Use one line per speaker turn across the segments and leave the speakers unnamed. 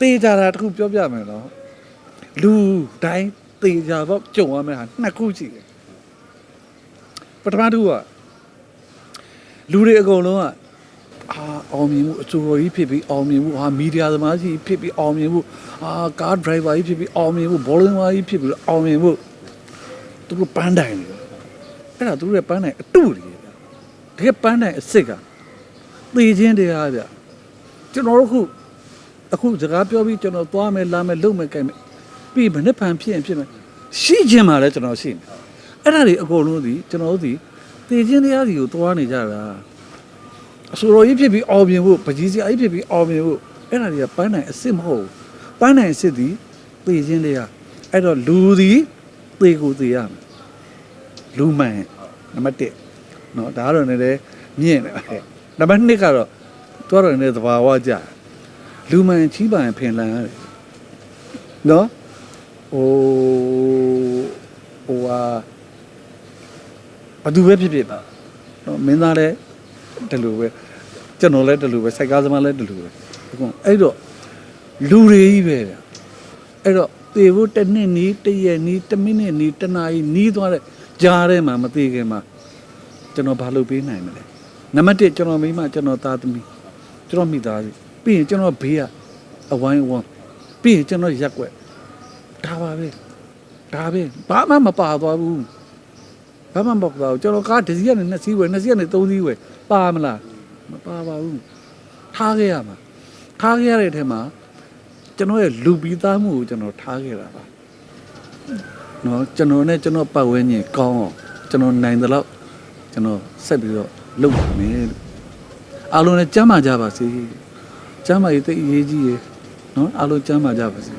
တေးကြတာတစ်ခုပြောပြမယ်နော်လူတိုင်းတေးကြတော့ကြုံရမယ့်ဟာနှစ်ခုရှိတယ်ပထမတစ်ခုကလူတွေအကုန်လုံးကအာအောင်မြင်မှုအစိုးရကြီးဖြစ်ပြီးအောင်မြင်မှုဟာမီဒီယာသမားကြီးဖြစ်ပြီးအောင်မြင်မှုအာကားဒရိုင်ဘာကြီးဖြစ်ပြီးအောင်မြင်မှုဘောလုံးသမားကြီးဖြစ်ပြီးအောင်မြင်မှုသူတို့ပန်းတိုင်တယ်အဲ့ဒါသူတို့ရဲ့ပန်းတိုင်အတုတွေဗျတကယ်ပန်းတိုင်အစ်စ်ကသေခြင်းတရားဗျကျွန်တော်တို့ခု အခုစကားပြောပြီးကျွန်တော်သွားမယ်လာမယ်လုပ်မယ်ကြိုက်မယ်ပြီးမနေ့ဖန်ဖြစ်ရင်ဖြစ်မယ်ရှိခြင်းမှာလဲကျွန်တော်ရှိတယ်အဲ့ဒါတွေအကုန်လုံးဒီကျွန်တော်တို့ဒီတည်ခြင်းတရားစီကိုသွားနေကြတာအဆိုတော်ကြီးဖြစ်ပြီးအော်မြင်ဖို့ပကြီးစရာကြီးဖြစ်ပြီးအော်မြင်ဖို့အဲ့ဒါတွေကပန်းနိုင်အစ်စ်မဟုတ်ဘူးပန်းနိုင်အစ်စ်ဒီတည်ခြင်းတရားအဲ့တော့လူဒီသေကိုသေရမယ်လူမှန်နံပါတ်1เนาะဒါကတော့လည်းမြင့်တယ်နံပါတ်2ကတော့တော်တော်နဲ့သဘာဝကြတယ် လူမှန်ချီးပါရင်ဖင်လန်ရတယ်နော်ဟိုဟိုဟာဘာသူပဲဖြစ်ဖြစ်ပါနော်မင်းသားလည်းတလူပဲကျွန်တော်လည်းတလူပဲစိုက်ကားသမားလည်းတလူပဲအကုန်အဲ့တော့လူတွေကြီးပဲဗျအဲ့တော့သေဖို့တစ်နှစ်နီးတစ်ရက်နီးတစ်မိနစ်နီးတစ်နာရီနီးသွားတဲ့ကြားထဲမှာမသေးခင်မှာကျွန်တော်ဘာလုပ်ပေးနိုင်မလဲနံပါတ်1ကျွန်တော်မိမကျွန်တော်သားသမီးကျွန်တော်မိသားစု ပြီးရင်ကျွန်တော်ဘေးကအဝိုင်းအဝန်းပြီးရင်ကျွန်တော်ရက်ွက်ဒါပါပဲဒါပဲဘာမှမပါသွားဘူးဘာမှမပါသွားဘူးကျွန်တော်ကားတစ်စီးကနေနှစ်စီးဝယ်နှစ်စီးကနေသုံးစီးဝယ်ပါမလားမပါပါဘူးထားခဲ့ရမှာထားခဲ့ရတဲ့အထက်မှာကျွန်တော်ရဲ့လူပြီးသားမှုကိုကျွန်တော်ထားခဲ့တာပါနော်ကျွန်တော်နဲ့ကျွန်တော်ပတ်ဝန်းကျင်ကောင်းအောင်ကျွန်တော်နိုင်တယ်လို့ကျွန်တော်ဆက်ပြီးတော့လုပ်ပါမယ်လို့အားလုံးလည်းကြမ်းမာကြပါစေ ကြမ်းမာရေးတိတ်အရေးကြီးရယ်နော်အားလုံးကြမ်းမာကြပါစေ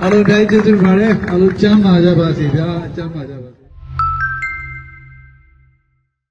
အားလုံးတိုင်းကျေးဇူးပါတယ်အားလုံးကျမ်းမာကြပါစေဗျာကျမ်းမာကြပါစေ